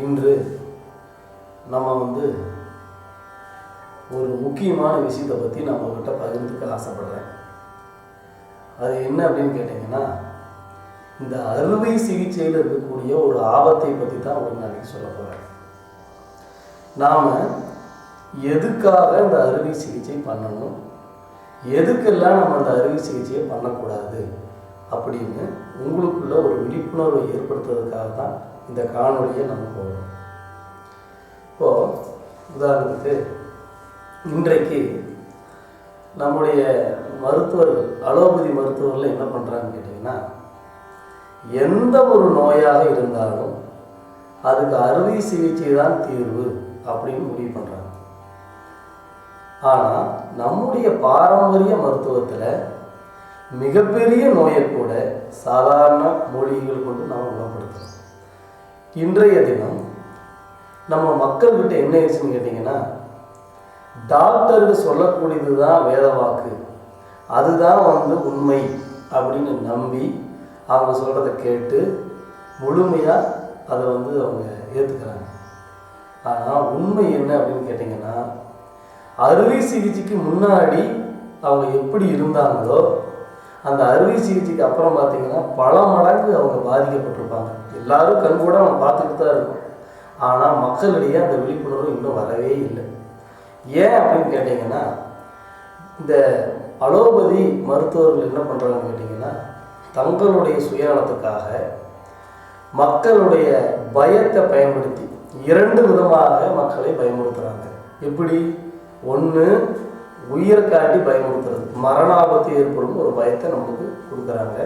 இன்று நம்ம வந்து ஒரு முக்கியமான விஷயத்தை பற்றி நம்ம கிட்ட பகிர்ந்துக்க ஆசைப்படுறேன். அது என்ன அப்படின்னு கேட்டிங்கன்னா இந்த அறுவை சிகிச்சையில் இருக்கக்கூடிய ஒரு ஆபத்தை பற்றி தான் உங்களுக்கு நாளைக்கு சொல்ல போகிறேன் நாம் எதுக்காக இந்த அறுவை சிகிச்சை பண்ணணும்? எதுக்கெல்லாம் நம்ம அந்த அறுவை சிகிச்சையை பண்ணக்கூடாது? அப்படின்னு உங்களுக்குள்ள ஒரு விழிப்புணர்வை ஏற்படுத்துறதுக்காக தான் இந்த காணொலியை நம்ம போடுறோம் இப்போது உதாரணத்துக்கு இன்றைக்கு நம்முடைய மருத்துவர்கள் அலோபதி மருத்துவர்கள் என்ன பண்ணுறாங்கன்னு கேட்டிங்கன்னா எந்த ஒரு நோயாக இருந்தாலும் அதுக்கு அறுவை சிகிச்சை தான் தீர்வு அப்படின்னு முடிவு பண்ணுறாங்க ஆனால் நம்முடைய பாரம்பரிய மருத்துவத்தில் மிகப்பெரிய நோயை கூட சாதாரண மூலிகைகள் கொண்டு நாம் குணப்படுத்துகிறோம் இன்றைய தினம் நம்ம மக்கள்கிட்ட என்ன ஆயிடுச்சுன்னு கேட்டிங்கன்னா டாக்டருக்கு சொல்லக்கூடியது தான் வேத வாக்கு. அதுதான் வந்து உண்மை அப்படின்னு நம்பி அவங்க சொல்கிறத கேட்டு முழுமையாக அதை வந்து அவங்க ஏற்றுக்கிறாங்க ஆனால் உண்மை என்ன அப்படின்னு கேட்டிங்கன்னா அறுவை சிகிச்சைக்கு முன்னாடி அவங்க எப்படி இருந்தாங்களோ அந்த அறுவை சிகிச்சைக்கு அப்புறம் பார்த்தீங்கன்னா பல மடங்கு அவங்க பாதிக்கப்பட்டிருப்பாங்க. எல்லாரும் கண் கூட நம்ம பார்த்துக்கிட்டு தான் இருக்கோம். ஆனால் மக்களிடையே அந்த விழிப்புணர்வு இன்னும் வரவே இல்லை. ஏன் அப்படின்னு கேட்டிங்கன்னா இந்த அலோபதி மருத்துவர்கள் என்ன பண்ணுறாங்கன்னு கேட்டிங்கன்னா தங்களுடைய சுயநலத்துக்காக மக்களுடைய பயத்தை பயன்படுத்தி இரண்டு விதமாக மக்களை பயன்படுத்துகிறாங்க எப்படி? ஒன்று உயிரை காட்டி பயமுறுத்துறது. மரணாபத்து ஏற்படும் ஒரு பயத்தை நமக்கு கொடுக்குறாங்க.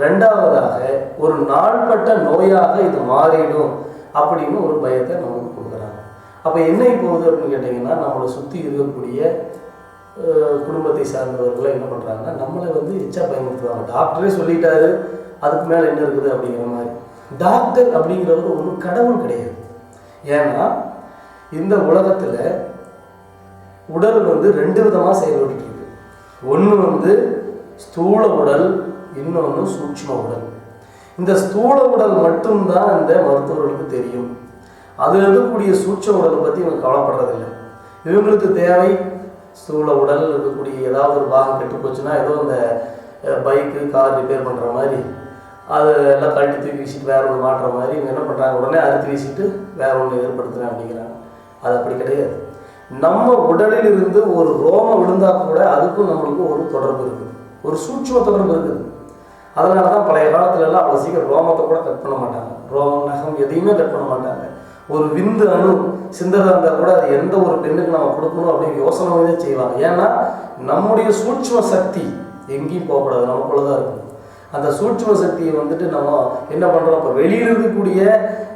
ரெண்டாவதாக ஒரு நாள்பட்ட நோயாக இது மாறிடும் அப்படின்னு ஒரு பயத்தை நமக்கு கொடுக்குறாங்க. அப்போ என்ன போகுது அப்படின்னு கேட்டிங்கன்னா நம்மளை சுற்றி இருக்கக்கூடிய குடும்பத்தை சார்ந்தவர்களை என்ன பண்ணுறாங்கன்னா நம்மளை வந்து எச்சா பயன்படுத்துவாங்க டாக்டரே சொல்லிட்டாரு அதுக்கு மேலே என்ன இருக்குது அப்படிங்கிற மாதிரி. டாக்டர் அப்படிங்கிறவர் ஒன்றும் கடவுள் கிடையாது. ஏன்னா இந்த உலகத்தில் உடல் வந்து ரெண்டு விதமாக செயல்பட்டு இருக்கு. ஒன்று வந்து ஸ்தூல உடல் இன்னொன்று சூட்ச்ம உடல். இந்த ஸ்தூல உடல் மட்டும்தான் இந்த மருத்துவர்களுக்கு தெரியும். அது இருக்கக்கூடிய சூட்ச உடலை பற்றி இவங்க கவலைப்படுறதில்லை. இவங்களுக்கு தேவை ஸ்தூல உடல் இருக்கக்கூடிய ஏதாவது ஒரு பாகம் கெட்டு போச்சுன்னா ஏதோ இந்த பைக்கு கார் ரிப்பேர் பண்ணுற மாதிரி அது எல்லாம் கழட்டி தூக்கி வீசிட்டு வேற ஒன்று மாட்டுற மாதிரி இவங்க என்ன பண்ணுறாங்க உடனே அறுத்து வீசிட்டு வேற ஒன்று ஏற்படுத்துகிறேன் அப்படிங்கிறாங்க. அது அப்படி கிடையாது. நம்ம உடலில் இருந்து ஒரு ரோமம் விழுந்தா கூட அதுக்கும் நம்மளுக்கும் ஒரு தொடர்பு இருக்குது. ஒரு சூட்சம தொடர்பு இருக்குது. அதனால தான் பழைய காலத்துலலாம் அவ்வளோ சீக்கிரம் ரோமத்தை கூட கட் பண்ண மாட்டாங்க. ரோமம் நகம் எதையுமே கட் பண்ண மாட்டாங்க. ஒரு விந்து அணு சிந்ததாக இருந்தால் கூட அது எந்த ஒரு பெண்ணுக்கு நம்ம கொடுக்கணும் அப்படின்னு யோசனை பண்ணி செய்வாங்க. ஏன்னா நம்முடைய சூட்சம சக்தி எங்கேயும் போகக்கூடாது நமக்குள்ள தான் இருக்கும். அந்த சூட்சும சக்தியை வந்துட்டு நம்ம என்ன பண்ணுறோம் இப்போ வெளியில் இருக்கக்கூடிய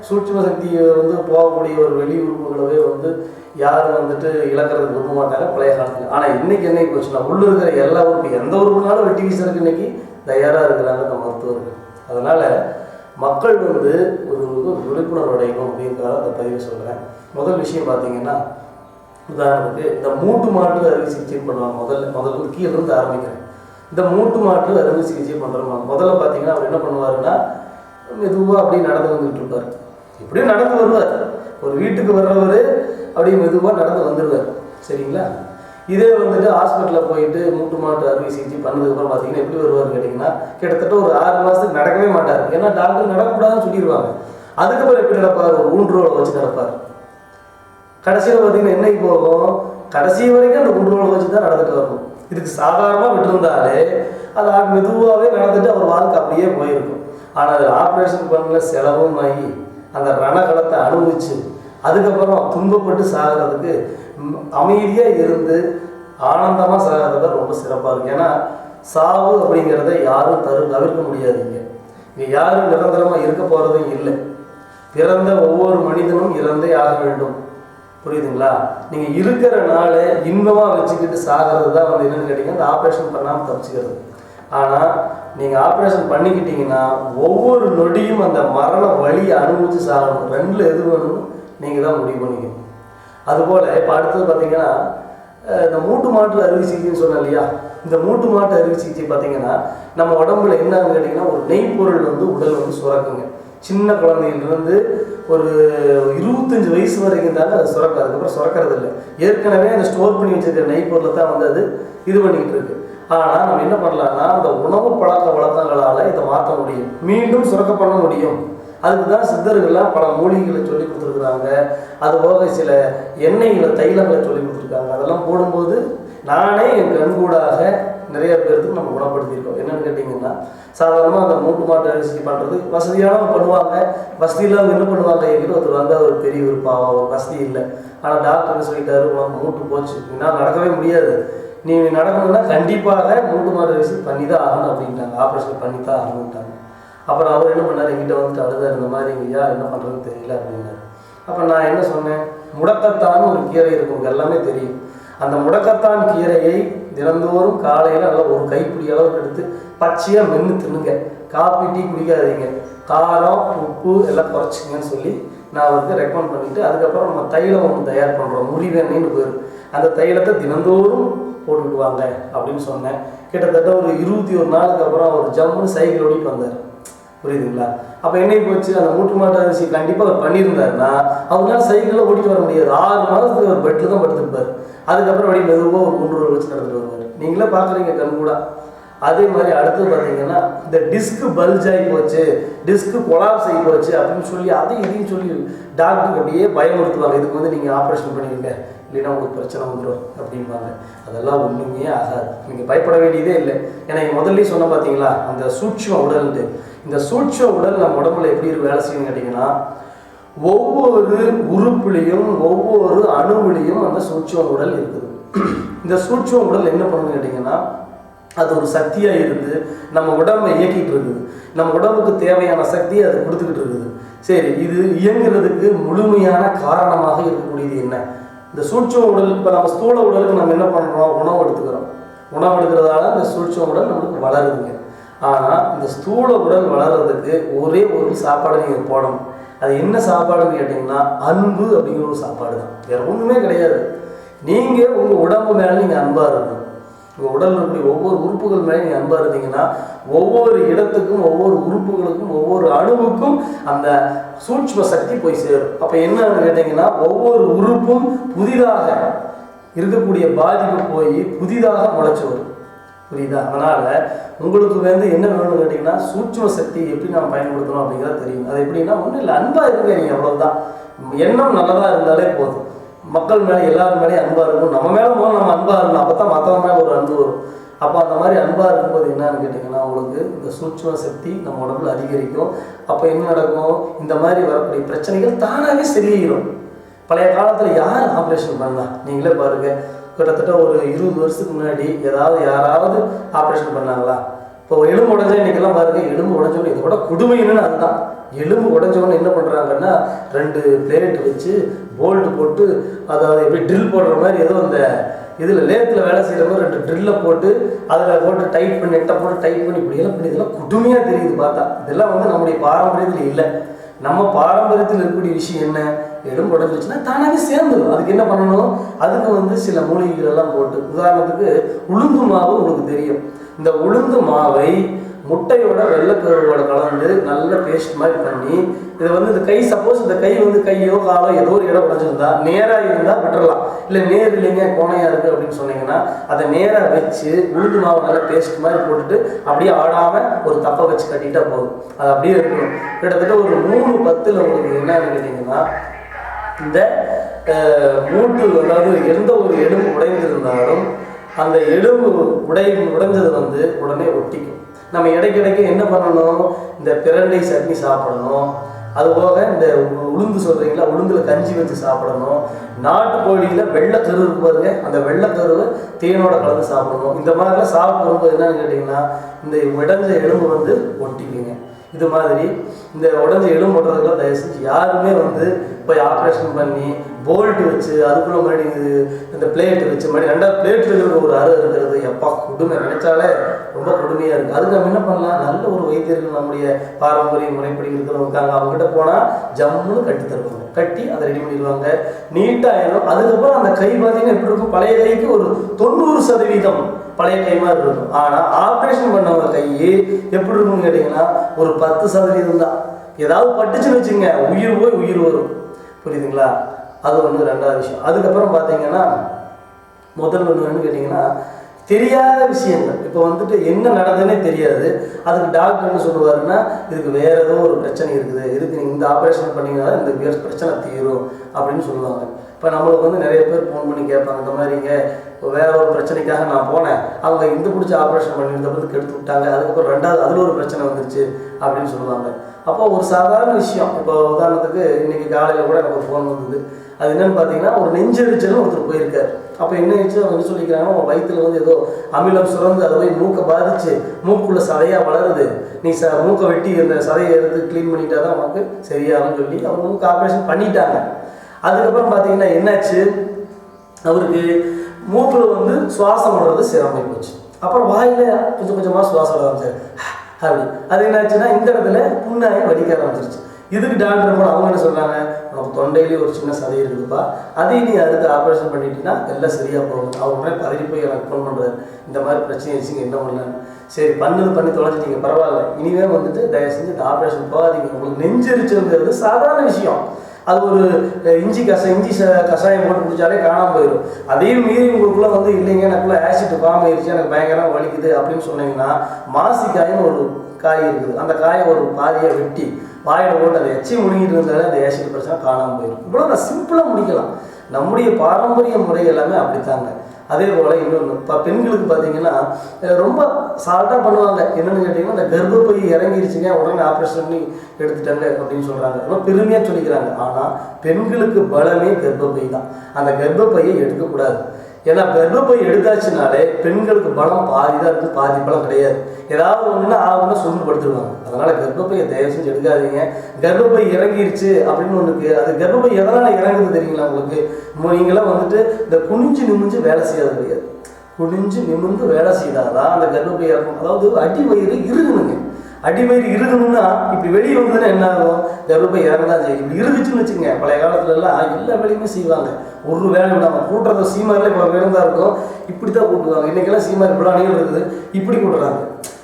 சூட்சும சக்தியை வந்து போகக்கூடிய ஒரு வெளி உறுப்புகளவே வந்து யாரும் வந்துட்டு இழக்கிறதுக்கு விரும்ப மாட்டாங்க பழைய காலத்தில். ஆனால் இன்னைக்கு என்ன போச்சுன்னா உள்ளே இருக்கிற எல்லா உறுப்பு எந்த உறுப்புனாலும் வெட்டி வீசுறதுக்கு இன்னைக்கு தயாராக இருக்கிறாங்க அந்த மருத்துவர்கள். அதனால் மக்கள் வந்து ஒரு ஒரு விழிப்புணர்வு அடையணும் அப்படிங்கிறத அந்த பதிவு சொல்கிறேன் முதல் விஷயம் பார்த்தீங்கன்னா உதாரணத்துக்கு இந்த மூட்டு மாற்று அறுவை சிகிச்சை பண்ணுவாங்க. முதல்ல முதல்ல வந்து கீழே இருந்து ஆரம்பிக்கிறேன். இந்த மூட்டு மாற்று அறுவை சிகிச்சை பண்ணுறவங்க முதல்ல பார்த்தீங்கன்னா அவர் என்ன பண்ணுவாருன்னா மெதுவாக அப்படியே நடந்து வந்துட்டு இருப்பார். இப்படியும் நடந்து வருவார். ஒரு வீட்டுக்கு வர்றவர் அப்படியே மெதுவாக நடந்து வந்துடுவார் சரிங்களா? இதே வந்துட்டு ஹாஸ்பிட்டலில் போயிட்டு மூட்டு மாட்டு அறுவை சிகிச்சை பண்ணதுக்கப்புறம் பார்த்தீங்கன்னா எப்படி வருவார்னு கேட்டிங்கன்னா கிட்டத்தட்ட ஒரு ஆறு மாதத்துக்கு நடக்கவே மாட்டார். ஏன்னா டாக்டர் நடக்கக்கூடாதுன்னு சொல்லிடுவாங்க அதுக்கப்புறம் எப்படி நடப்பார்? ஒரு ஊன்றுவலை வச்சு நடப்பார். கடைசியில் பார்த்தீங்கன்னா என்னைக்கு போகும் கடைசி வரைக்கும் அந்த ஊன்றுவலை வச்சு தான் நடந்துட்டு வரணும். இதுக்கு சாதாரணமாக விட்டுருந்தாலே அது மெதுவாகவே நடந்துட்டு அவர் வாழ்க்கை அப்படியே போயிருக்கும். ஆனால் அது ஆப்ரேஷன் பண்ணல செலவும் ஆகி அந்த ரணகலத்தை அனுபவிச்சு அதுக்கப்புறம் துன்பப்பட்டு சாகிறதுக்கு அமைதியாக இருந்து ஆனந்தமாக சாகிறது ரொம்ப சிறப்பாக இருக்கும் ஏன்னா சாவு அப்படிங்கிறத யாரும் தரு தவிர்க்க முடியாதுங்க இங்கே. யாரும் நிரந்தரமாக இருக்க போகிறதும் இல்லை. பிறந்த ஒவ்வொரு மனிதனும் இறந்தே ஆக வேண்டும். புரியுதுங்களா? நீங்கள் இருக்கிற நாளை இன்பமாக வச்சுக்கிட்டு சாகிறது தான் வந்து என்னன்னு கேட்டிங்கன்னா அந்த ஆப்ரேஷன் பண்ணாமல் தப்பிச்சுக்கிறது. ஆனால் நீங்கள் ஆப்ரேஷன் பண்ணிக்கிட்டீங்கன்னா ஒவ்வொரு நொடியும் அந்த மரண வழியை அனுபவித்து சாகணும். ரெண்டில் எது வேணும்னு நீங்கள் தான் முடிவு பண்ணிக்கணும் அதுபோல் இப்போ அடுத்தது பார்த்தீங்கன்னா இந்த மூட்டு மாட்டு அறுவை சிகிச்சைன்னு சொன்னேன் இல்லையா? இந்த மூட்டு மாட்டு அறுவை சிகிச்சை பார்த்தீங்கன்னா நம்ம உடம்புல என்னன்னு கேட்டிங்கன்னா ஒரு நெய் பொருள் வந்து உடல் வந்து சுரக்குங்க. சின்ன குழந்தையிலிருந்து ஒரு இருபத்தஞ்சு வயசு வரைக்கும் தாங்க அது சுரக்கும். அதுக்கப்புறம் சுரக்கிறது இல்லை ஏற்கனவே அந்த ஸ்டோர் பண்ணி வச்சிருக்கிற நெய் பொருளை தான் வந்து அது இது பண்ணிக்கிட்டு இருக்கு. ஆனால் நம்ம என்ன பண்ணலாம்னா அந்த உணவு பழக்க வழக்கங்களால் இதை மாற்ற முடியும். மீண்டும் சுரக்க பண்ண முடியும். அதுக்கு தான் சித்தர்கள்லாம் பல மூலிகைகளை சொல்லி கொடுத்துருக்குறாங்க. அது போக சில எண்ணெய்களை தைலங்களை சொல்லி கொடுத்துருக்காங்க. அதெல்லாம் போடும்போது நானே என் கண்கூடாக நிறைய பேருக்கு நம்ம குணப்படுத்தியிருக்கோம். என்னன்னு கேட்டிங்கன்னா சாதாரணமாக அந்த மூட்டு மாட்டு அரிசி பண்ணுறது வசதியானவங்க பண்ணுவாங்க. வசதி இல்லாமல் என்ன பண்ணுவாங்க? எங்கிட்ட ஒருத்தர் வந்தால் ஒரு பெரிய ஒரு பாவம் ஒரு வசதி இல்லை. ஆனால் டாக்டர் சொல்லிட்டாரு உனக்கு மூட்டு போச்சு. என்னால் நடக்கவே முடியாது. நீ நடக்கணும்னா கண்டிப்பாக மூட்டு மாட்டு அரிசி பண்ணி தான் ஆகணும் அப்படின்ட்டாங்க. ஆப்ரேஷன் பண்ணி தான் ஆகணுன்ட்டாங்க அப்புறம் அவர் என்ன பண்ணார்? என்கிட்ட வந்துட்டு அழுதார் இந்த மாதிரி ஐயா என்ன பண்ணுறதுன்னு தெரியல அப்படின்னாரு. அப்போ நான் என்ன சொன்னேன்? முடக்கத்தான் ஒரு கீரை இருக்கும் எல்லாமே தெரியும். அந்த முடக்கத்தான் கீரையை தினந்தோறும் காலையில் நல்லா ஒரு கைப்பிடி அளவுக்கு எடுத்து பச்சையாக மென்று தின்னுங்க. Coffee tea குடிக்காதீங்க. காரம் உப்பு எல்லாம் குறைச்சிங்கன்னு சொல்லி நான் வந்து ரெக்கமெண்ட் பண்ணிவிட்டு அதுக்கப்புறம் நம்ம தைலம் ஒன்று தயார் பண்ணுறோம் முறிவெண்ணெய்னு பேர். அந்த தைலத்தை தினந்தோறும் போட்டுக்கிட்டு வாங்க அப்படின்னு சொன்னேன். கிட்டத்தட்ட ஒரு இருபத்தி ஒரு நாளுக்கு அப்புறம் ஒரு ஜம்முன்னு சைக்கிள் ஓடிட்டு வந்தார். புரியுதுங்களா? அப்போ என்ன போச்சு? அந்த மூட்டு மாட்டு விஷயம் கண்டிப்பாக அவர் பண்ணியிருந்தாருன்னா அவங்களால சைக்கிளில் ஓட்டிட்டு வர முடியாது. ஆறு மாதத்துக்கு அவர் பெட்டில் தான் படுத்திருப்பார். அதுக்கப்புறம் அப்படி மெதுவாக ஒரு குண்டு வச்சு நடந்துட்டு வருவார். நீங்களே பார்க்குறீங்க கண் கூட. அதே மாதிரி அடுத்து பார்த்தீங்கன்னா இந்த டிஸ்க்கு பல்ஜ் ஆகி போச்சு டிஸ்க்கு கொலாப்ஸ் ஆகி போச்சு அப்படின்னு சொல்லி அதையும் இதையும் சொல்லி டாக்டருக்கு அப்படியே பயமுறுத்துவாங்க. இதுக்கு வந்து நீங்கள் ஆப்ரேஷன் பண்ணிடுங்க. இல்லைன்னா உங்களுக்கு பிரச்சனை வந்துடும் அப்படிம்பாங்க. அதெல்லாம் ஒன்றுமே ஆகாது. நீங்கள் பயப்பட வேண்டியதே இல்லை. ஏன்னா முதல்ல சொன்ன பார்த்தீங்களா அந்த சூட்சம் உடல்ட்டு இந்த சூட்சும உடல் நம்ம உடம்புல எப்படி இருக்கு வேலை செய்யணும்னு கேட்டிங்கன்னா ஒவ்வொரு உறுப்புலையும் ஒவ்வொரு அணுவிலையும் அந்த சூட்சும உடல் இருக்குது. இந்த சூட்சும உடல் என்ன பண்ணுன்னு கேட்டிங்கன்னா அது ஒரு சக்தியாக இருந்து நம்ம உடம்பை இயக்கிட்டு இருக்குது. நம்ம உடம்புக்கு தேவையான சக்தியை அது கொடுத்துக்கிட்டு இருக்குது. சரி இது இயங்குறதுக்கு முழுமையான காரணமாக இருக்கக்கூடியது என்ன? இந்த சூட்சும உடல் இப்போ நம்ம ஸ்தூல உடலுக்கு நம்ம என்ன பண்ணுறோம் உணவு எடுத்துக்கிறோம். உணவு எடுக்கிறதால இந்த சூட்சும உடல் நம்மளுக்கு வளருதுங்க. ஆனால் இந்த ஸ்தூல உடல் வளர்றதுக்கு ஒரே ஒரு சாப்பாடு நீங்கள் போடணும். அது என்ன சாப்பாடுன்னு கேட்டிங்கன்னா அன்பு அப்படிங்கிற ஒரு சாப்பாடு தான். வேற ஒன்றுமே கிடையாது. நீங்கள் உங்கள் உடம்பு மேலே நீங்கள் அன்பாக இருக்கணும். உங்கள் உடல் இருக்கக்கூடிய ஒவ்வொரு உறுப்புகள் மேலே நீங்கள் அன்பாக இருந்தீங்கன்னா ஒவ்வொரு இடத்துக்கும் ஒவ்வொரு உறுப்புகளுக்கும் ஒவ்வொரு அணுவுக்கும் அந்த சூட்ச்ம சக்தி போய் சேரும். அப்போ என்னன்னு கேட்டிங்கன்னா ஒவ்வொரு உறுப்பும் புதிதாக இருக்கக்கூடிய பாதிப்பு போய் புதிதாக முளைச்சி வரும். புரியுதா? அதனால் உங்களுக்கு வந்து என்ன வேணும்னு கேட்டிங்கன்னா சூட்சம சக்தி எப்படி நம்ம பயன்படுத்தணும் அப்படிங்கிறத தெரியும். அது எப்படின்னா ஒன்றும் இல்லை அன்பாக இருக்க நீங்கள் அவ்வளோதான் எண்ணம் நல்லதாக இருந்தாலே போதும். மக்கள் மேலே எல்லாரும் மேலேயும் அன்பாக இருக்கும் நம்ம மேலே போகணும் நம்ம அன்பாக இருக்கணும் அப்போ தான் மற்றவங்க மேலே ஒரு அன்பு வரும். அப்போ அந்த மாதிரி அன்பாக இருக்கும்போது என்னன்னு கேட்டிங்கன்னா உங்களுக்கு இந்த சூட்சம சக்தி நம்ம உடம்புல அதிகரிக்கும். அப்போ என்ன நடக்கும்? இந்த மாதிரி வரக்கூடிய பிரச்சனைகள் தானாகவே சரியாயிரும் பழைய காலத்தில் யார் ஆப்ரேஷன் பண்ணா? நீங்களே பாருங்கள் கிட்டத்தட்ட ஒரு இருபது வருஷத்துக்கு முன்னாடி ஏதாவது யாராவது ஆப்ரேஷன் பண்ணாங்களா? இப்போ எலும்பு உடஞ்சா இன்னைக்கெல்லாம் பாருங்க எலும்பு உடஞ்சோன்னு இதை கூட கொடுமைன்னு அதுதான். எலும்பு உடஞ்சவொன்னு என்ன பண்ணுறாங்கன்னா ரெண்டு பிளேட் வச்சு போல்ட் போட்டு அதாவது எப்படி ட்ரில் போடுற மாதிரி ஏதோ அந்த இதில் லேத்தில் வேலை செய்கிற மாதிரி ரெண்டு ட்ரில்லை போட்டு அதில் போட்டு டைட் பண்ணி நெட்டை போட்டு டைட் பண்ணி இப்படியெல்லாம் பண்ணி இதெல்லாம் கொடுமையாக தெரியுது பார்த்தா. இதெல்லாம் வந்து நம்முடைய பாரம்பரியத்தில் இல்லை. நம்ம பாரம்பரியத்தில் இருக்கக்கூடிய விஷயம் என்ன? எலும்பு உடஞ்சிச்சுன்னா தானாகவே சேர்ந்துடும் அதுக்கு என்ன பண்ணணும்? அதுக்கு வந்து சில மூலிகைகள் எல்லாம் போட்டு உதாரணத்துக்கு உளுந்து மாவு உங்களுக்கு தெரியும். இந்த உளுந்து மாவை முட்டையோட வெள்ளைக்கருவோட கலந்து நல்ல பேஸ்ட் மாதிரி பண்ணி இதை வந்து இந்த கை சப்போஸ் இந்த கை வந்து கையோ காலோ ஏதோ ஒரு இடம் உடஞ்சிருந்தா நேராக இருந்தால் விட்டுறலாம். இல்லை நேர் இல்லைங்க கோணையாக இருக்குது அப்படின்னு சொன்னீங்கன்னா அதை நேராக வச்சு உளுந்து மாவு நல்லா பேஸ்ட் மாதிரி போட்டுட்டு அப்படியே ஆடாமல் ஒரு தப்பை வச்சு கட்டிட்டா போதும். அது அப்படியே இருக்கணும். கிட்டத்தட்ட ஒரு மூணு பத்தில் உங்களுக்கு என்னன்னு கேட்டிங்கன்னா இந்த மூட்டு அதாவது எந்த ஒரு எலும்பு உடைந்திருந்தாலும் அந்த எலும்பு உடை உடைஞ்சது வந்து உடனே ஒட்டிக்கும். நம்ம இடைக்கிடைக்கு என்ன பண்ணணும்? இந்த பிரண்டை சட்னி சாப்பிடணும். அதுபோக இந்த உளுந்து சொல்றீங்களா? உளுந்துல கஞ்சி வச்சு சாப்பிடணும். நாட்டுக்கோழியில் வெள்ளைக்கரு இருக்கு பாருங்க. அந்த வெள்ளைக்கருவை தேனோட கலந்து சாப்பிடணும். இந்த மாதிரிலாம் சாப்பிடும்போது என்னன்னு கேட்டிங்கன்னா இந்த உடைஞ்ச எலும்பு வந்து ஒட்டிக்குங்க. இது மாதிரி இந்த உடஞ்சி எலும்பு ஓட்டுறதுக்கெல்லாம் தயவு செஞ்சு யாருமே வந்து போய் ஆப்ரேஷன் பண்ணி போல்ட் வச்சு அதுக்குள்ள மறுபடியும் இது இந்த பிளேட் வச்சு மறுபடியும் ரெண்டாவது பிளேட் இருக்கிற ஒரு அறு இருக்கிறது எப்பா கொடுமை நினைச்சாலே ரொம்ப கொடுமையாக இருக்குது அதுக்கு நம்ம என்ன பண்ணலாம்? நல்ல ஒரு வைத்தியர்கள் நம்முடைய பாரம்பரிய முறைப்படி இருக்கிறவங்க இருக்காங்க. அவங்ககிட்ட போனால் ஜம்முன்னு கட்டி தருவாங்க. கட்டி அதை ரெடி பண்ணிடுவாங்க. நீட்டாயிரும் அதுக்கப்புறம் அந்த கை பார்த்தீங்கன்னா எப்படி இருக்கும்? பழைய கைக்கு ஒரு தொண்ணூறு சதவீதம் பழைய கை மாதிரி இருக்கும் ஆனால் ஆப்ரேஷன் பண்ணவங்க கை எப்படி இருக்கும்னு கேட்டிங்கன்னா ஒரு பத்து சதவீதம் தான். ஏதாவது பட்டுச்சுன்னு வச்சுங்க உயிர் போய் உயிர் வரும். புரியுதுங்களா? அது ஒன்று ரெண்டாவது விஷயம். அதுக்கப்புறம் பார்த்தீங்கன்னா முதல் ஒன்று என்னன்னு கேட்டிங்கன்னா தெரியாத விஷயங்கள். இப்போ வந்துட்டு என்ன நடந்ததுன்னே தெரியாது. அதுக்கு டாக்டர் என்ன சொல்லுவாருன்னா இதுக்கு வேறு ஏதோ ஒரு பிரச்சனை இருக்குது. இதுக்கு நீங்கள் இந்த ஆப்ரேஷன் பண்ணீங்கன்னா இந்த பிரச்சனை தீரும் அப்படின்னு சொல்லுவாங்க. இப்போ நம்மளுக்கு வந்து நிறைய பேர் ஃபோன் பண்ணி கேட்பாங்க இந்த மாதிரிங்க இப்போ வேற ஒரு பிரச்சனைக்காக நான் போனேன். அவங்க இந்த பிடிச்ச ஆப்ரேஷன் பண்ணியிருந்த போது கெடுத்து விட்டாங்க. அதுக்கப்புறம் ரெண்டாவது அதில் ஒரு பிரச்சனை வந்துருச்சு அப்படின்னு சொல்லுவாங்க. அப்போ ஒரு சாதாரண விஷயம். இப்போ உதாரணத்துக்கு இன்னைக்கு காலையில் கூட எனக்கு ஒரு ஃபோன் வந்தது. அது என்னன்னு பார்த்தீங்கன்னா ஒரு நெஞ்செரிச்சல் ஒருத்தர் போயிருக்காரு. அப்போ என்ன ஆயிடுச்சு? அவங்க என்ன சொல்லிக்கிறாங்கன்னா உன் வயிற்றுல வந்து ஏதோ அமிலம் சுரந்து அது போய் மூக்கை பாதிச்சு மூக்குள்ள சதையாக வளருது. நீ ச மூக்கை வெட்டி அந்த சதையை எடுத்து க்ளீன் பண்ணிட்டா தான் உனக்கு சரியாகும்னு சொல்லி அவங்க மூக்கு ஆப்ரேஷன் பண்ணிட்டாங்க. அதுக்கப்புறம் பார்த்தீங்கன்னா என்னாச்சு? அவருக்கு மூக்கில் வந்து சுவாசம் விடுறது சிரமம் போச்சு. அப்புறம் வாயில் கொஞ்சம் கொஞ்சமாக சுவாசம் விட ஆரம்பிச்சாரு. அப்படி. அது என்னாச்சுன்னா இந்த இடத்துல புண்ணாகி வலிக்க ஆரம்பிச்சிருச்சு. இதுக்கு டாக்டர் போன அவங்க என்ன சொல்கிறாங்க உனக்கு தொண்டையிலேயே ஒரு சின்ன சதை இருக்குதுப்பா. அதையும் நீ அடுத்து ஆப்ரேஷன் பண்ணிட்டீங்கன்னா எல்லாம் சரியாக போகும். அவர் உடனே பதறி போய் எனக்கு ஃபோன் பண்ணுறாரு இந்த மாதிரி பிரச்சனை வச்சுங்க என்ன பண்ணலான்னு சரி பண்ணது பண்ணி தொலைச்சிட்டீங்க பரவாயில்ல. இனிமே வந்துட்டு தயவு செஞ்சு இந்த ஆப்ரேஷன் போகாதீங்க. உங்களுக்கு நெஞ்செரிச்சல்ங்கிறது சாதாரண விஷயம். அது ஒரு இஞ்சி கச இஞ்சி ச- கஷாயம் போட்டு குடிச்சாலே காணாமல் போயிடும். அதையும் மீறி உங்களுக்குள்ள வந்து இல்லைங்க எனக்குள்ள ஆசிட் ஃபார்ம் ஆயிடுச்சு எனக்கு பயங்கரமாக வலிக்குது அப்படின்னு சொன்னீங்கன்னா மாசிக்காயின்னு ஒரு காய் இருக்குது. அந்த காயை ஒரு பாதியை வெட்டி வாயில் போட்டு அதை எச்சி முடிங்கிட்டு இருந்தாலே அந்த ஆசிட் பிரச்சனை காணாமல் போயிடும். இவ்வளோ நான் சிம்பிளாக முடிக்கலாம். நம்முடைய பாரம்பரிய முறை எல்லாமே அப்படித்தாங்க. அதே போல் இன்னொன்று இப்போ பெண்களுக்கு பார்த்தீங்கன்னா ரொம்ப சால்ட்டாக பண்ணுவாங்க. என்னென்னு கேட்டிங்கன்னா இந்த கர்ப்பப்பை இறங்கிருச்சுங்க உடனே ஆப்ரேஷன் பண்ணி எடுத்துட்டாங்க அப்படின்னு சொல்கிறாங்க ரொம்ப பெருமையாக சொல்லிக்கிறாங்க. ஆனால் பெண்களுக்கு பலமே கர்ப்பப்பை தான். அந்த கர்ப்பப்பையை எடுக்கக்கூடாது. ஏன்னா கர்ப்பப்பை எடுத்தாச்சுனாலே பெண்களுக்கு பலம் பாதி தான் இருக்குது பாதி பலம் கிடையாது. ஏதாவது ஒன்றுனா ஆகும்னா சொல்லு படுத்துருவாங்க அதனால் கர்ப்பப்பையை தயவு செஞ்சு எடுக்காதீங்க. கர்ப்பப்பை இறங்கிருச்சு அப்படின்னு ஒன்றுக்கு அது கர்ப்பப்பை எதனால் இறங்குது தெரியுங்களா உங்களுக்கு? நீங்களாம் வந்துட்டு இந்த குனிஞ்சு நிமிஞ்சு வேலை செய்யாது கிடையாது. குனிஞ்சு நிமிர்ந்து வேலை செய்தாதான் அந்த கர்ப்பப்பை இறக்கும். அதாவது அடி வயிறு இறுகணுங்க அடிமையில் இருக்கணும்னா இப்போ வெளியே வந்ததுன்னா என்ன ஆகும்? போய் இறங்கதான் செய்யும். இப்படி இருந்துச்சுன்னு வச்சுங்க பழைய காலத்துல எல்லாம் எல்லா வேலையுமே செய்வாங்க. ஒரு வேலை விடாமல் கூட்டுறத சீமாரில் இப்போ வேணும் தான் இருக்கும். இப்படி தான் கூட்டுவாங்க. இன்னைக்கெல்லாம் சீமார் இவ்வளோ அணிகள் இருக்குது. இப்படி கூட்டுறாங்க.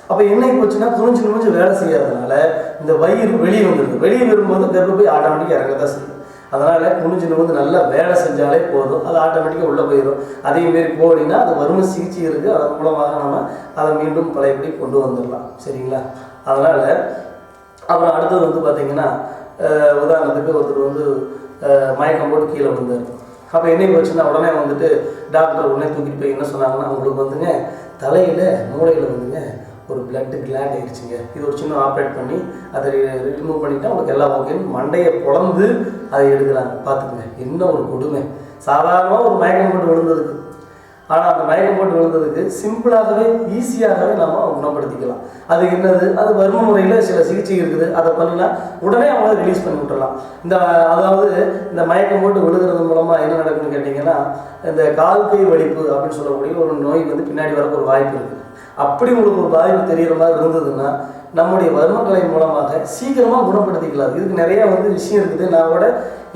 அப்போ என்ன போச்சுன்னா துணிஞ்சு துணிஞ்சு வேலை செய்யறதுனால இந்த வயிறு வெளியே வந்துடுது வெளியே வரும்போது போய் ஆட்டோமேட்டிக்காக இறங்கத்தான் செய்யும். அதனால் குனிஞ்சு நிமிந்து நல்லா வேலை செஞ்சாலே போதும். அது ஆட்டோமேட்டிக்காக உள்ளே போயிடும் அதே மாரி போனீங்கன்னா அது வறுமை சிகிச்சை இருக்குது அதன் மூலமாக நம்ம அதை மீண்டும் பழையபடி கொண்டு வந்துடலாம். சரிங்களா? அதனால் அப்புறம் அடுத்தது வந்து பார்த்தீங்கன்னா உதாரணத்துக்கு ஒருத்தர் வந்து மயக்கம் போட்டு கீழே விழுந்தார். அப்போ என்ன போச்சுன்னா உடனே வந்துட்டு டாக்டர் உடனே தூக்கிட்டு போய் என்ன சொன்னாங்கன்னா உங்களுக்கு வந்துங்க தலையில் மூளையில் வந்துங்க ஒரு பிளட்டு கிளாட் ஆயிடுச்சுங்க. இது ஒரு சின்ன ஆப்ரேட் பண்ணி அதை ரிமூவ் பண்ணிவிட்டா உங்களுக்கு எல்லாம் ஓகேன்னு மண்டையை பொழந்து அதை எடுக்கிறாங்க. பார்த்துக்குங்க என்ன ஒரு கொடுமை. சாதாரணமாக ஒரு மயக்கம் போட்டு விழுந்ததுக்கு ஆனால் அந்த மயக்கம் போட்டு விழுந்ததுக்கு சிம்பிளாகவே ஈஸியாகவே நம்ம குணப்படுத்திக்கலாம். அது என்னது? அது வர்ம முறையில் சில சிகிச்சை இருக்குது. அதை பண்ணினா உடனே அவங்கள ரிலீஸ் பண்ணி விட்டுறலாம். இந்த அதாவது இந்த மயக்கம் போட்டு விழுகிறது மூலமாக என்ன நடக்குன்னு கேட்டிங்கன்னா இந்த கால் கை வலிப்பு அப்படின்னு சொல்லக்கூடிய ஒரு நோய் வந்து பின்னாடி வரக்கு ஒரு வாய்ப்பு இருக்குது அப்படி உங்களுக்கு ஒரு பாதிப்பு தெரிகிற மாதிரி இருந்ததுன்னா நம்முடைய வர்மக்கலை மூலமாக சீக்கிரமாக குணப்படுத்திக்கலாம். இதுக்கு நிறைய வந்து விஷயம் இருக்குது. நான் கூட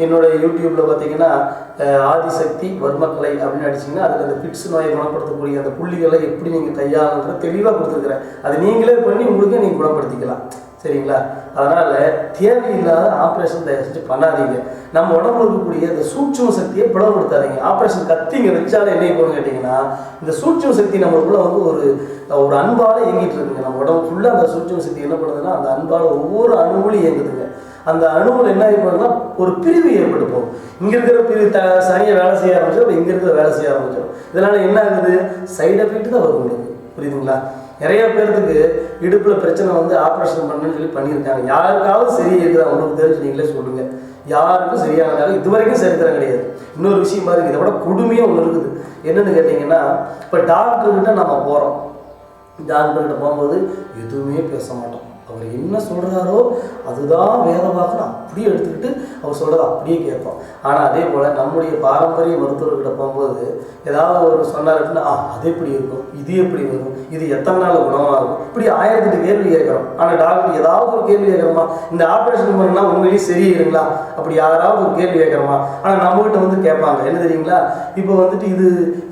என்னுடைய யூடியூப்பில் பார்த்தீங்கன்னா ஆதிசக்தி வர்மக்கலை அப்படின்னு அடிச்சிங்கன்னா அதில் அந்த பிட்ஸ் நோயை குணப்படுத்தக்கூடிய அந்த புள்ளிகளை எப்படி நீங்கள் கையாளுன்ற தெளிவாக கொடுத்துருக்குறேன். அதை நீங்களே பண்ணி உங்களுக்கே நீங்கள் குணப்படுத்திக்கலாம். சரிங்களா? அதனால் தேவையில்லாத ஆப்ரேஷன் தயவு செஞ்சு பண்ணாதீங்க. நம்ம உடம்புல இருக்கக்கூடிய இந்த சூட்சம சக்தியை பிளவுபடுத்தாதீங்க ஆப்ரேஷன் கத்திங்க வச்சாலே என்ன போகணும்னு கேட்டிங்கன்னா இந்த சூட்சம சக்தி நம்மளுக்குள்ள வந்து ஒரு ஒரு அன்பால் இயங்கிட்டு இருக்குங்க. நம்ம உடம்பு ஃபுல்லாக அந்த சூட்சம சக்தி என்ன பண்ணுதுன்னா அந்த அன்பால் ஒவ்வொரு அணுவிலும் இயங்குதுங்க. அந்த அணுவில் என்ன ஏற்படுதுன்னா ஒரு பிரிவு ஏற்படுப்போம் இங்கே இருக்கிற பிரிவு த சனியை வேலை செய்ய ஆரம்பிச்சோம் இங்கே இருக்கிற வேலை செய்ய ஆரம்பிச்சிடும். இதனால் என்ன ஆகுது? சைடு எஃபெக்ட் தான் வரும் உங்களுக்கு. புரியுதுங்களா? நிறைய பேர்த்துக்கு இடுப்பில் பிரச்சனை வந்து ஆப்ரேஷன் பண்ணுன்னு சொல்லி பண்ணியிருக்காங்க. யாருக்காவது சரி உங்களுக்கு தெரிஞ்சு நீங்களே சொல்லுங்க. யாருக்கும் சரியானதாக இது வரைக்கும் சரித்திரம் கிடையாது. இன்னொரு விஷயமா இருக்குது இதை விட கொடுமையாக ஒன்று இருக்குது. என்னன்னு கேட்டிங்கன்னா இப்போ டாக்டர்கிட்ட நம்ம போகிறோம் டாக்டர்கிட்ட போகும்போது எதுவுமே பேச மாட்டோம். அவர் என்ன சொல்கிறாரோ அதுதான் வேதவாக்குன்னு அப்படியே எடுத்துக்கிட்டு அவர் சொல்கிறத அப்படியே கேட்போம். ஆனால் அதே போல் நம்முடைய பாரம்பரிய மருத்துவர்கிட்ட போகும்போது ஏதாவது ஒரு சொன்னார் அப்படின்னா ஆ அது எப்படி இருக்கும்? இது எப்படி வரும்? இது எத்தனை நாள் குணமாகும் இப்படி ஆயிரத்தெட்டு கேள்வி கேட்குறோம். ஆனால் டாக்டர் ஏதாவது ஒரு கேள்வி கேட்குறோமா? இந்த ஆப்ரேஷன் பண்ணா உண்மையிலேயே சரியிருங்களா அப்படி யாராவது ஒரு கேள்வி கேட்குறோமா? ஆனால் நம்மகிட்ட வந்து கேட்பாங்க. என்ன தெரியுங்களா? இப்போ வந்துட்டு இது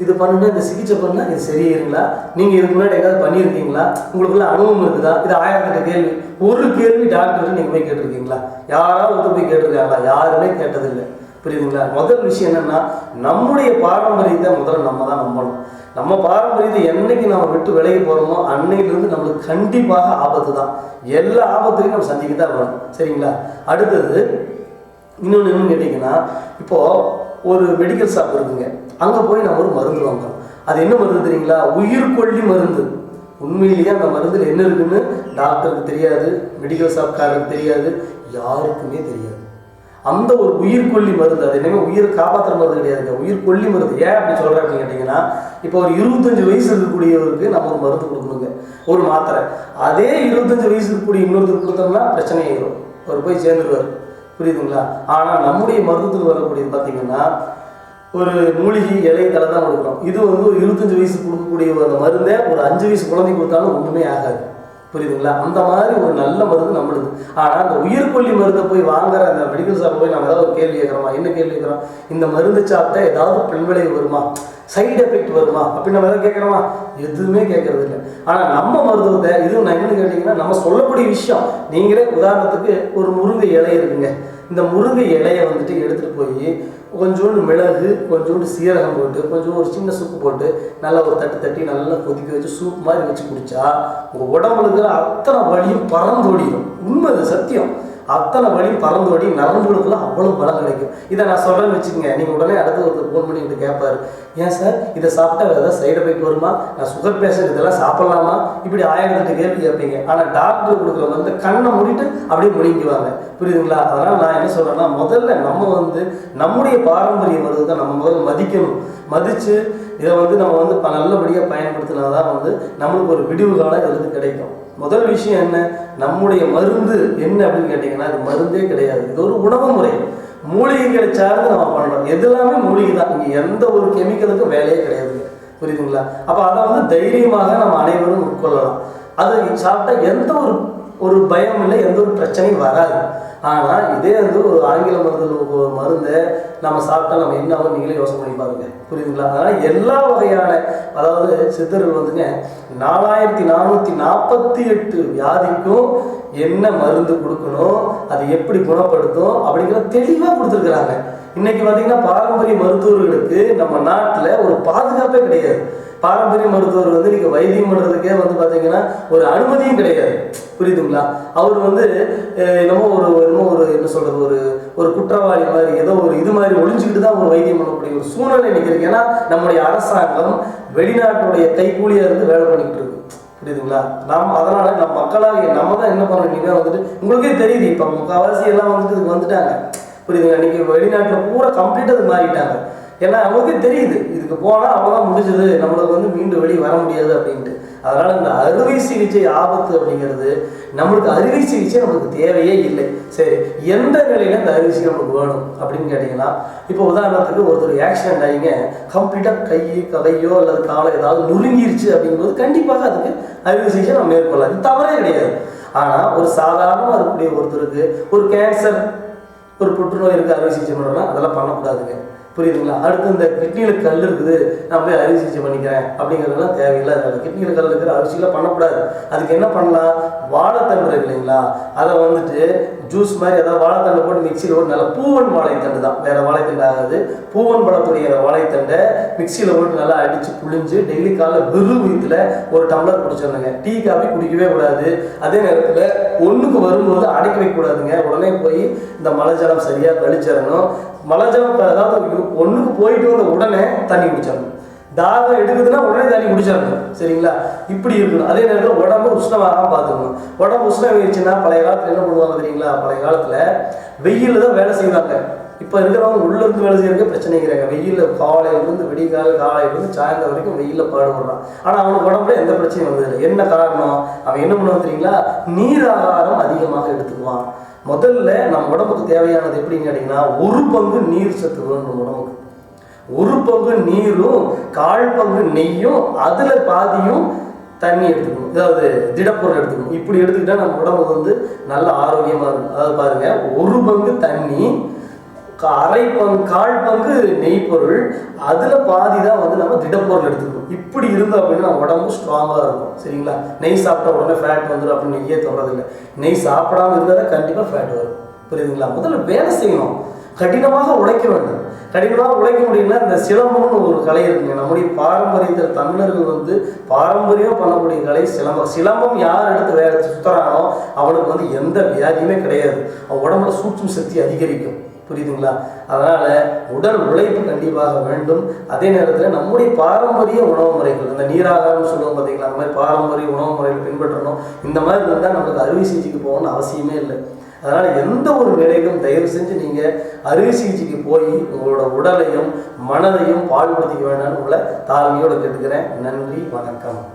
இது பண்ணுனா இந்த சிகிச்சை பண்ணால் இது சரியிருங்களா நீங்கள் இதுக்கு முன்னாடி ஏதாவது பண்ணியிருக்கீங்களா? உங்களுக்குள்ள அனுபவம் இருக்குதா? இது ஆயிரத்தெட்டு கேள்வி ஒரு கேள்வி டாக்டர் நீங்கள் போய் கேட்டிருக்கீங்களா? யாராவது வந்து போய் கேட்டிருக்காங்களா? யாருமே கேட்டதில்லை. புரியுதுங்களா? முதல் விஷயம் என்னன்னா நம்முடைய பாரம்பரியத்தை முதல்ல நம்ம தான் நம்பணும். நம்ம பாரம்பரியத்தை என்னைக்கு நம்ம விட்டு விலகி போகிறோமோ அன்னையிலிருந்து நம்மளுக்கு கண்டிப்பாக ஆபத்து தான். எல்லா ஆபத்துலையும் நம்ம சந்திக்க தான் வேணும். சரிங்களா? அடுத்தது இன்னொன்று என்னன்னு கேட்டிங்கன்னா இப்போது ஒரு மெடிக்கல் ஷாப் இருக்குங்க. அங்கே போய் நம்ம ஒரு மருந்து வாங்குறோம். அது என்ன மருந்து தெரியுங்களா? உயிர்கொல்லி மருந்து. உண்மையிலேயே அந்த மருந்தில் என்ன இருக்குன்னு டாக்டருக்கு தெரியாது மெடிக்கல் ஷாப்காரருக்கு தெரியாது யாருக்குமே தெரியாது. அந்த ஒரு உயிர்கொல்லி மருந்து அது என்னமே உயிரை காப்பாற்றுற மருந்து கிடையாதுங்க. உயிர்கொல்லி மருந்து. ஏன் அப்படி சொல்கிறேன் அப்படின்னு கேட்டிங்கன்னா இப்போ ஒரு இருபத்தஞ்சு வயசு இருக்கக்கூடியவருக்கு நம்ம ஒரு மருந்து கொடுக்கணுங்க. ஒரு மாத்திரை. அதே இருபத்தஞ்சு வயசு இருக்கக்கூடிய இன்னொருத்தர் கொடுத்தோம்னா பிரச்சனை ஆயிரும் அவர் போய் சேர்ந்துருவார். புரியுதுங்களா? ஆனால் நம்முடைய மருந்துக்கு வரக்கூடியது பார்த்தீங்கன்னா ஒரு மூலிகை இலை தலை தான் கொடுக்குறோம் இது வந்து ஒரு இருபத்தஞ்சு வயசு கொடுக்கக்கூடிய அந்த மருந்தை ஒரு அஞ்சு வயசு குழந்தை கொடுத்தாலும் ஒன்றுமே ஆகாது. புரியுதுங்களா? அந்த மாதிரி ஒரு நல்ல மருந்து நம்மளுது ஆனால் அந்த உயிர்கொல்லி மருந்தை போய் வாங்குற அந்த மெடிக்கல் ஷாப் போய் நம்ம ஏதாவது ஒரு கேள்வி கேட்குறோமா? என்ன கேள்வி கேட்குறோம்? இந்த மருந்து சாப்பிட்டா ஏதாவது பின்விளைவு வருமா? சைடு எஃபெக்ட் வருமா? அப்படின்னு நம்ம எதாவது கேட்குறோமா? எதுவுமே கேட்கறது இல்லை ஆனால் நம்ம மருத்துவத்தை இது நான் என்னன்னு கேட்டிங்கன்னா நம்ம சொல்லக்கூடிய விஷயம். நீங்களே உதாரணத்துக்கு ஒரு முருங்கை இலை இருக்குங்க. இந்த முருங்கை இலையை வந்துட்டு எடுத்துகிட்டு போய் கொஞ்சோண்டு மிளகு கொஞ்சோண்டு சீரகம் போட்டு கொஞ்சம் ஒரு சின்ன சூப்பு போட்டு நல்லா ஒரு தட்டு தட்டி நல்லா கொதிக்க வச்சு சூப் மாதிரி வச்சு குடிச்சா உங்கள் உடம்புல இருக்கிற அத்தனை வலியும் பறந்தோடிடும் உண்மை அது சத்தியம். அத்தனை வழி பறந்து வழி நரம்புகளுக்குள்ள அவ்வளோ பலம் கிடைக்கும். இதை நான் சொல்கிறேன்னு வச்சுக்கோங்க. நீங்கள் உடனே அடுத்து ஒருத்தர் ஃபோன் பண்ணி வந்து கேட்பாரு. ஏன் சார் இதை சாப்பிட்டா வேறு ஏதாவது சைடு எஃபெக்ட் வருமா? நான் சுகர் பேஷண்ட் இதெல்லாம் சாப்பிட்லாமா? இப்படி ஆயிரத்தெட்டு கேள்வி கேட்பீங்க. ஆனால் டாக்டர் கொடுக்குற வந்து கண்ணை மூடிட்டு அப்படியே முடிக்குவாங்க புரியுதுங்களா? அதனால் நான் என்ன சொல்கிறேன்னா முதல்ல நம்ம வந்து நம்முடைய பாரம்பரிய மருந்துதான் நம்ம முதல்ல மதிக்கணும். மதித்து இதை வந்து நம்ம வந்து ப- நல்லபடியாக பயன்படுத்தினா தான் வந்து நம்மளுக்கு ஒரு விடிவு காலம் வந்து கிடைக்கும். முதல் விஷயம் என்ன? நம்முடைய மருந்து என்ன அப்படின்னு கேட்டிங்கன்னா அது மருந்தே கிடையாது. இது ஒரு உணவு முறை. மூலிகைகளை சார்ந்து நம்ம பண்ணுறோம் எதுலாமே மூலிகை தான். இங்கே எந்த ஒரு கெமிக்கலுக்கும் வேலையே கிடையாது. புரியுதுங்களா? அப்போ அதை வந்து தைரியமாக நம்ம அனைவரும் உட்கொள்ளலாம். அதை சாப்பிட்டா எந்த ஒரு ஒரு பயம் இல்லை எந்த ஒரு பிரச்சனையும் வராது. ஆனால் இதே வந்து ஒரு ஆங்கில மருந்து மருந்தை நம்ம சாப்பிட்டா நம்ம என்ன ஆகும் நீங்களே யோசனை பண்ணி பாருங்க. புரியுதுங்களா? அதனால் எல்லா வகையான அதாவது சித்தர்கள் வந்துங்க நாலாயிரத்தி நானூற்றி நாற்பத்தி எட்டு வியாதிக்கும் என்ன மருந்து கொடுக்கணும் அது எப்படி குணப்படுத்தும் அப்படிங்கிற தெளிவாக கொடுத்துருக்குறாங்க. இன்னைக்கு பார்த்தீங்கன்னா பாரம்பரிய மருத்துவர்களுக்கு நம்ம நாட்டில் ஒரு பாதுகாப்பே கிடையாது. பாரம்பரிய மருத்துவர் வந்து நீங்கள் வைத்தியம் பண்ணுறதுக்கே வந்து பார்த்தீங்கன்னா ஒரு அனுமதியும் கிடையாது. புரியுதுங்களா? அவர் வந்து அஹ், என்னமோ ஒரு என்னமோ ஒரு என்ன சொல்கிறது ஒரு ஒரு குற்றவாளி மாதிரி ஏதோ ஒரு இது மாதிரி ஒழிஞ்சுக்கிட்டு தான் ஒரு வைத்தியம் பண்ணக்கூடிய ஒரு சூழ்நிலை இன்னைக்கு இருக்கு. ஏன்னா நம்முடைய அரசாங்கம் வெளிநாட்டுடைய கைக்கூலியாக இருந்து வேலை பண்ணிக்கிட்டு இருக்கு. புரியுதுங்களா? நாம் அதனால நம்ம மக்களாக நம்ம தான் என்ன பண்ணுறீங்கன்னா வந்துட்டு உங்களுக்கே தெரியுது இப்போ முக்கால்வாசி எல்லாம் வந்துட்டு இதுக்கு வந்துட்டாங்க. புரியுதுங்களா? இன்னைக்கு வெளிநாட்டில் பூரா கம்ப்ளீட்டாக அது மாறிட்டாங்க. ஏன்னா அவங்களுக்கு தெரியுது. இதுக்கு போனால் அவ்வளோதான் முடிஞ்சது. நம்மளுக்கு வந்து மீண்டும் வெளியே வர முடியாது அப்படின்ட்டு. அதனால இந்த அறுவை சிகிச்சை ஆபத்து அப்படிங்கிறது நம்மளுக்கு அறுவை சிகிச்சை நம்மளுக்கு தேவையே இல்லை. சரி எந்த நிலையில இந்த அறுவை சிகிச்சை நம்மளுக்கு வேணும் அப்படின்னு கேட்டிங்கன்னா இப்போ உதாரணத்துக்கு ஒருத்தர் ஆக்சிடென்ட் ஆகிங்க கம்ப்ளீட்டாக கை கதையோ அல்லது காலை ஏதாவது நுறுங்கிருச்சு அப்படிங்கும்போது கண்டிப்பாக அதுக்கு அறுவை சிகிச்சை நம்ம மேற்கொள்ளலாம். இது தவறே கிடையாது. ஆனால் ஒரு சாதாரணமாக இருக்கக்கூடிய ஒருத்தருக்கு ஒரு கேன்சர் ஒரு புற்றுநோய் இருக்குது அறுவை சிகிச்சை பண்ணணும்னா அதெல்லாம் பண்ணக்கூடாதுங்க. புரியுதுங்களா? அடுத்து இந்த கிட்னியில் கல் இருக்குது நான் போய் அறுவை சிகிச்சை பண்ணிக்கிறேன் அப்படிங்கிறதெல்லாம் தேவையில்லை. கிட்னியில் கல் இருக்கிற அறுவை சிகிச்சை பண்ணக்கூடாது. அதுக்கு என்ன பண்ணலாம்? வாழைத்தண்டு இருக்கு இல்லைங்களா? அதை வந்துட்டு ஜூஸ் மாதிரி அதாவது வாழைத்தண்டை போட்டு மிக்சியில் போட்டு நல்லா பூவன் வாழைத்தண்டு தான். வேறு வாழைத்தண்டு ஆகாது. பூவன் பழத்துடைய வாழைத்தண்டை மிக்சியில் போட்டு நல்லா அடித்து புழிஞ்சு டெய்லி காலைல வெறும் வீட்டில் ஒரு டம்ளர் குடிச்சிடணுங்க. டீ காஃபி குடிக்கவே கூடாது. அதே நேரத்தில் ஒன்றுக்கு வரும்போது அடைக்க வைக்கக்கூடாதுங்க. உடனே போய் இந்த மலைஜலம் சரியாக கழிச்சிடணும் மலை இப்போ இப்ப அதாவது ஒன்றுக்கு போயிட்டு வந்த உடனே தண்ணி குடிச்சிடணும். தாகம் எடுக்குதுன்னா உடனே தண்ணி குடிச்சிடணும். சரிங்களா? இப்படி இருக்கணும். அதே நேரத்தில் உடம்பு உஷ்ணமாக பார்த்துக்கணும். உடம்பு உஷ்ணம் ஆயிடுச்சுன்னா பழைய காலத்தில் என்ன பண்ணுவாங்க தெரியுங்களா? பழைய காலத்தில் வெயிலில் தான் வேலை செய்வாங்க. இப்போ இருக்கிறவங்க உள்ளேருந்து வேலை செய்யறதுக்கு பிரச்சனைங்கிறாங்க வெயிலில் காலையிலேருந்து விடிகால் காலையிலேருந்து சாயந்தரம் வரைக்கும் வெயிலில் பாடுபடுறான் ஆனால் அவனுக்கு உடம்புல எந்த பிரச்சனையும் வந்ததில்லை என்ன காரணம்? அவன் என்ன பண்ணுவான் தெரியுங்களா? நீர் ஆகாரம் அதிகமாக எடுத்துக்குவான். முதல்ல நம்ம உடம்புக்கு தேவையானது எப்படின்னு கேட்டிங்கன்னா ஒரு பங்கு நீர் சத்து வேணும் உடம்புக்கு. ஒரு பங்கு நீரும் கால் பங்கு நெய்யும் அதில் பாதியும் தண்ணி எடுத்துக்கணும். அதாவது திடப்பொருள் எடுத்துக்கணும். இப்படி எடுத்துக்கிட்டா நம்ம உடம்பு வந்து நல்ல ஆரோக்கியமாக இருக்கும். அதாவது பாருங்கள் ஒரு பங்கு தண்ணி அரை பங்கு கால் பங்கு நெய் பொருள். அதில் பாதி தான் வந்து நம்ம திடப்பொருள் எடுத்துக்கணும். இப்படி இருந்தோம் அப்படின்னா நம்ம உடம்பு ஸ்ட்ராங்காக இருக்கும். சரிங்களா? நெய் சாப்பிட்ட உடனே ஃபேட் வந்துடும் அப்படின்னு நெய்யே தொடரதில்லை நெய் சாப்பிடாம இருந்தால் தான் கண்டிப்பாக ஃபேட் வரும். புரியுதுங்களா? முதல்ல வேலை செய்யணும். கடினமாக உழைக்க வேண்டும். கடினமாக உழைக்க முடியும்னா இந்த சிலம்பம்னு ஒரு கலை இருக்குங்க. நம்முடைய பாரம்பரியத்தில் தமிழர்கள் வந்து பாரம்பரியம் பண்ணக்கூடிய கலை சிலம்பம். சிலம்பம் யார் எடுத்து வேலை சுத்துறானோ அவனுக்கு வந்து எந்த வியாதியுமே கிடையாது. அவன் உடம்புல சூட்சும சக்தி அதிகரிக்கும். புரியுதுங்களா? அதனால் உடல் உழைப்பு கண்டிப்பாக வேண்டும். அதே நேரத்தில் நம்முடைய பாரம்பரிய உணவு முறைகள் இந்த நீராகாரம் சொல்லுவோம் பார்த்தீங்களா அந்த மாதிரி பாரம்பரிய உணவு முறைகள் பின்பற்றணும். இந்த மாதிரி இருந்தால் நம்மளுக்கு அறுவை சிகிச்சைக்கு போகணும்னு அவசியமே இல்லை. அதனால் எந்த ஒரு நிலையிலும் தயவு செஞ்சு நீங்கள் அறுவை சிகிச்சைக்கு போய் உங்களோட உடலையும் மனதையும் பாழ்படுத்திக்க வேண்டாம்னு உங்களை தாழ்மையோடு கேட்டுக்கிறேன். நன்றி வணக்கம்.